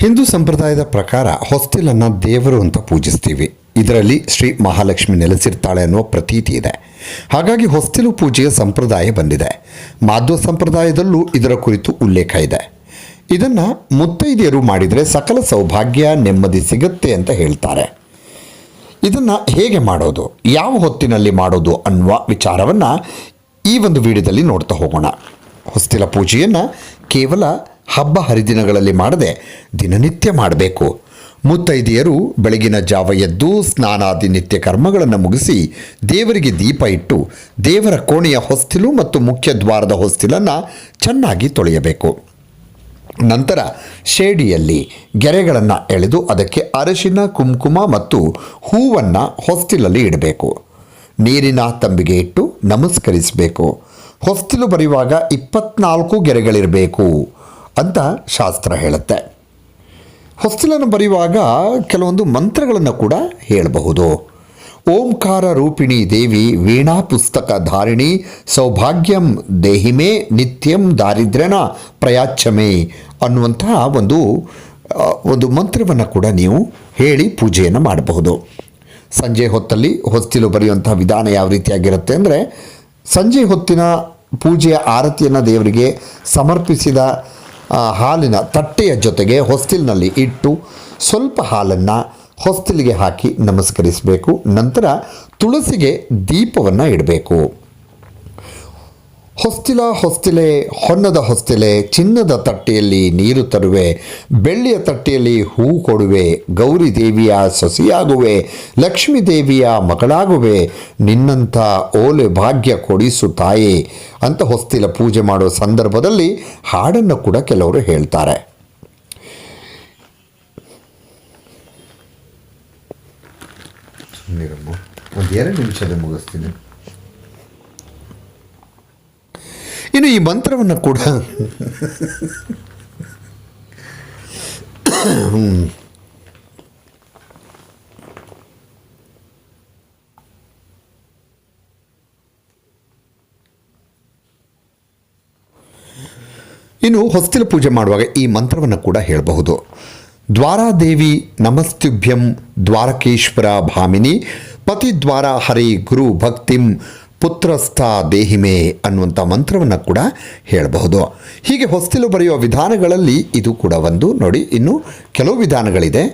ಹಿಂದೂ ಸಂಪ್ರದಾಯದ ಪ್ರಕಾರ ಹೊಸ್ತಿಲನ್ನು ದೇವರು ಅಂತ ಪೂಜಿಸ್ತೀವಿ. ಇದರಲ್ಲಿ ಶ್ರೀ ಮಹಾಲಕ್ಷ್ಮಿ ನೆಲೆಸಿರ್ತಾಳೆ ಅನ್ನುವ ಪ್ರತೀತಿ ಇದೆ. ಹಾಗಾಗಿ ಹೊಸ್ತಿಲು ಪೂಜೆಯ ಸಂಪ್ರದಾಯ ಬಂದಿದೆ. ಮಾಧ್ವ ಸಂಪ್ರದಾಯದಲ್ಲೂ ಇದರ ಕುರಿತು ಉಲ್ಲೇಖ ಇದೆ. ಇದನ್ನು ಮುತ್ತೈದೆಯರು ಮಾಡಿದರೆ ಸಕಲ ಸೌಭಾಗ್ಯ, ನೆಮ್ಮದಿ ಸಿಗುತ್ತೆ ಅಂತ ಹೇಳ್ತಾರೆ. ಇದನ್ನು ಹೇಗೆ ಮಾಡೋದು, ಯಾವ ಹೊತ್ತಿನಲ್ಲಿ ಮಾಡೋದು ಅನ್ನುವ ವಿಚಾರವನ್ನು ಈ ಒಂದು ವಿಡಿಯೋದಲ್ಲಿ ನೋಡ್ತಾ ಹೋಗೋಣ. ಹೊಸ್ತಿಲ ಪೂಜೆಯನ್ನು ಕೇವಲ ಹಬ್ಬ ಹರಿದಿನಗಳಲ್ಲಿ ಮಾಡದೆ ದಿನನಿತ್ಯ ಮಾಡಬೇಕು. ಮುತ್ತೈದೆಯರು ಬೆಳಗಿನ ಜಾವ ಎದ್ದು ಸ್ನಾನಾದಿ ನಿತ್ಯ ಕರ್ಮಗಳನ್ನು ಮುಗಿಸಿ ದೇವರಿಗೆ ದೀಪ ಇಟ್ಟು ದೇವರ ಕೋಣೆಯ ಹೊಸ್ತಿಲು ಮತ್ತು ಮುಖ್ಯ ದ್ವಾರದ ಹೊಸ್ತಿಲನ್ನು ಚೆನ್ನಾಗಿ ತೊಳೆಯಬೇಕು. ನಂತರ ಶೇಡಿಯಲ್ಲಿ ಗೆರೆಗಳನ್ನು ಎಳೆದು ಅದಕ್ಕೆ ಅರಶಿನ, ಕುಂಕುಮ ಮತ್ತು ಹೂವನ್ನು ಹೊಸ್ತಿಲಲ್ಲಿ ಇಡಬೇಕು. ನೀರಿನ ತಂಬಿಗೆ ಇಟ್ಟು ನಮಸ್ಕರಿಸಬೇಕು. ಹೊಸ್ತಿಲು ಬರೆಯುವಾಗ ಇಪ್ಪತ್ನಾಲ್ಕು ಗೆರೆಗಳಿರಬೇಕು. ಅಂತ ಶಾಸ್ತ್ರ ಹೇಳುತ್ತೆ. ಹೊಸ್ತಿಲನ್ನು ಬರೆಯುವಾಗ ಕೆಲವೊಂದು ಮಂತ್ರಗಳನ್ನು ಕೂಡ ಹೇಳಬಹುದು. ಓಂಕಾರ ರೂಪಿಣಿ ದೇವಿ ವೀಣಾ ಪುಸ್ತಕ ಧಾರಿಣಿ ಸೌಭಾಗ್ಯಂ ದೇಹಿಮೇ ನಿತ್ಯಂ ದಾರಿದ್ರ್ಯನ ಪ್ರಯಾಚ್ಛಮೆ ಅನ್ನುವಂತಹ ಒಂದು ಒಂದು ಮಂತ್ರವನ್ನು ಕೂಡ ನೀವು ಹೇಳಿ ಪೂಜೆಯನ್ನು ಮಾಡಬಹುದು. ಸಂಜೆ ಹೊತ್ತಲ್ಲಿ ಹೊಸ್ತಿಲು ಬರೆಯುವಂತಹ ವಿಧಾನ ಯಾವ ರೀತಿಯಾಗಿರುತ್ತೆ ಅಂದರೆ, ಸಂಜೆ ಹೊತ್ತಿನ ಪೂಜೆಯ ಆರತಿಯನ್ನು ದೇವರಿಗೆ ಸಮರ್ಪಿಸಿದ ಹಾಲಿನ ತಟ್ಟೆಯ ಜೊತೆಗೆ ಹೊಸ್ತಿಲಿನಲ್ಲಿ ಇಟ್ಟು ಸ್ವಲ್ಪ ಹಾಲನ್ನು ಹೊಸ್ತಿಲಿಗೆ ಹಾಕಿ ನಮಸ್ಕರಿಸಬೇಕು. ನಂತರ ತುಳಸಿಗೆ ದೀಪವನ್ನು ಇಡಬೇಕು. ಹೊಸ್ತಿಲ ಹೊಸ್ತಿಲೆ, ಹೊನ್ನದ ಹೊಸ್ತಿಲೆ, ಚಿನ್ನದ ತಟ್ಟೆಯಲ್ಲಿ ನೀರು ತರುವೆ, ಬೆಳ್ಳಿಯ ತಟ್ಟೆಯಲ್ಲಿ ಹೂ ಕೊಡುವೆ, ಗೌರಿ ದೇವಿಯ ಸೊಸೆಯಾಗುವೆ, ಲಕ್ಷ್ಮೀ ದೇವಿಯ ಮಗಳಾಗುವೆ, ನಿನ್ನಂಥ ಓಲೆ ಭಾಗ್ಯ ಕೊಡಿಸು ತಾಯಿ ಅಂತ ಹೊಸ್ತಿಲ ಪೂಜೆ ಮಾಡೋ ಸಂದರ್ಭದಲ್ಲಿ ಹಾಡನ್ನು ಕೂಡ ಕೆಲವರು ಹೇಳ್ತಾರೆ. ಒಂದು ಎರಡು ನಿಮಿಷದ ಮುಗಿಸ್ತೀನಿ. ಇನ್ನು ಈ ಮಂತ್ರವನ್ನು ಕೂಡ. ಇನ್ನು ಹೊಸ್ತಿಲ ಪೂಜೆ ಮಾಡುವಾಗ ಈ ಮಂತ್ರವನ್ನು ಕೂಡ ಹೇಳಬಹುದು. ದ್ವಾರಾದೇವಿ ನಮಸ್ತುಭ್ಯಂ ದ್ವಾರಕೇಶ್ವರ ಭಾಮಿನಿ ಪತಿದ್ವಾರ ಹರಿ ಗುರು ಭಕ್ತಿಂ ಪುತ್ರಸ್ಥ ದೇಹಿಮೆ ಅನ್ನುವಂಥ ಮಂತ್ರವನ್ನು ಕೂಡ ಹೇಳಬಹುದು. ಹೀಗೆ ಹೊಸ್ತಿಲು ಬರೆಯುವ ವಿಧಾನಗಳಲ್ಲಿ ಇದು ಕೂಡ ಒಂದು. ನೋಡಿ, ಇನ್ನು ಕೆಲವು ವಿಧಾನಗಳಿದೆ.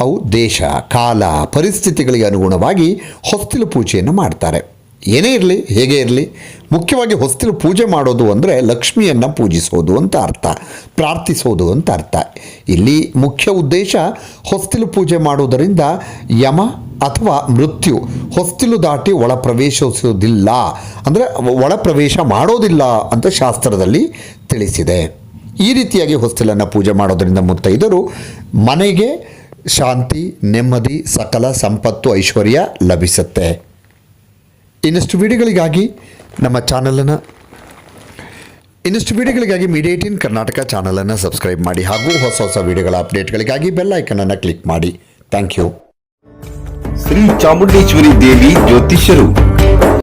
ಅವು ದೇಶ, ಕಾಲ, ಪರಿಸ್ಥಿತಿಗಳಿಗೆ ಅನುಗುಣವಾಗಿ ಹೊಸ್ತಿಲು ಪೂಜೆಯನ್ನು ಮಾಡ್ತಾರೆ. ಏನೇ ಇರಲಿ, ಹೇಗೆ ಇರಲಿ, ಮುಖ್ಯವಾಗಿ ಹೊಸ್ತಿಲು ಪೂಜೆ ಮಾಡೋದು ಅಂದರೆ ಲಕ್ಷ್ಮಿಯನ್ನು ಪೂಜಿಸೋದು ಅಂತ ಅರ್ಥ, ಪ್ರಾರ್ಥಿಸೋದು ಅಂತ ಅರ್ಥ. ಇಲ್ಲಿ ಮುಖ್ಯ ಉದ್ದೇಶ ಹೊಸ್ತಿಲು ಪೂಜೆ ಮಾಡುವುದರಿಂದ ಯಮ ಅಥವಾ ಮೃತ್ಯು, ಹೊಸ್ತಿಲು ದಾಟಿ ಒಳ ಪ್ರವೇಶಿಸೋದಿಲ್ಲ ಅಂದರೆ ಒಳ ಪ್ರವೇಶ ಮಾಡೋದಿಲ್ಲ ಅಂತ ಶಾಸ್ತ್ರದಲ್ಲಿ ತಿಳಿಸಿದೆ. ಈ ರೀತಿಯಾಗಿ ಹೊಸ್ತಿಲನ್ನು ಪೂಜೆ ಮಾಡೋದರಿಂದ ಮುತ್ತೈದರು ಮನೆಗೆ ಶಾಂತಿ, ನೆಮ್ಮದಿ, ಸಕಲ ಸಂಪತ್ತು, ಐಶ್ವರ್ಯ ಲಭಿಸುತ್ತೆ. ಇನ್ನಷ್ಟು ವಿಡಿಯೋಗಳಿಗಾಗಿ ನಮ್ಮ ಚಾನಲನ್ನು ಇನ್ನಷ್ಟು ವಿಡಿಯೋಗಳಿಗಾಗಿ ಮೀಡಿಯಾ ಏಟೀನ್ ಕರ್ನಾಟಕ ಚಾನಲನ್ನು ಸಬ್ಸ್ಕ್ರೈಬ್ ಮಾಡಿ ಹಾಗೂ ಹೊಸ ಹೊಸ ವಿಡಿಯೋಗಳ ಅಪ್ಡೇಟ್ಗಳಿಗಾಗಿ ಐಕನನ್ನು ಕ್ಲಿಕ್ ಮಾಡಿ. Thank you. ಶ್ರೀ ಚಾಮುಂಡೇಶ್ವರಿ ದೇವಿ ಜ್ಯೋತಿಷ್ಯರು.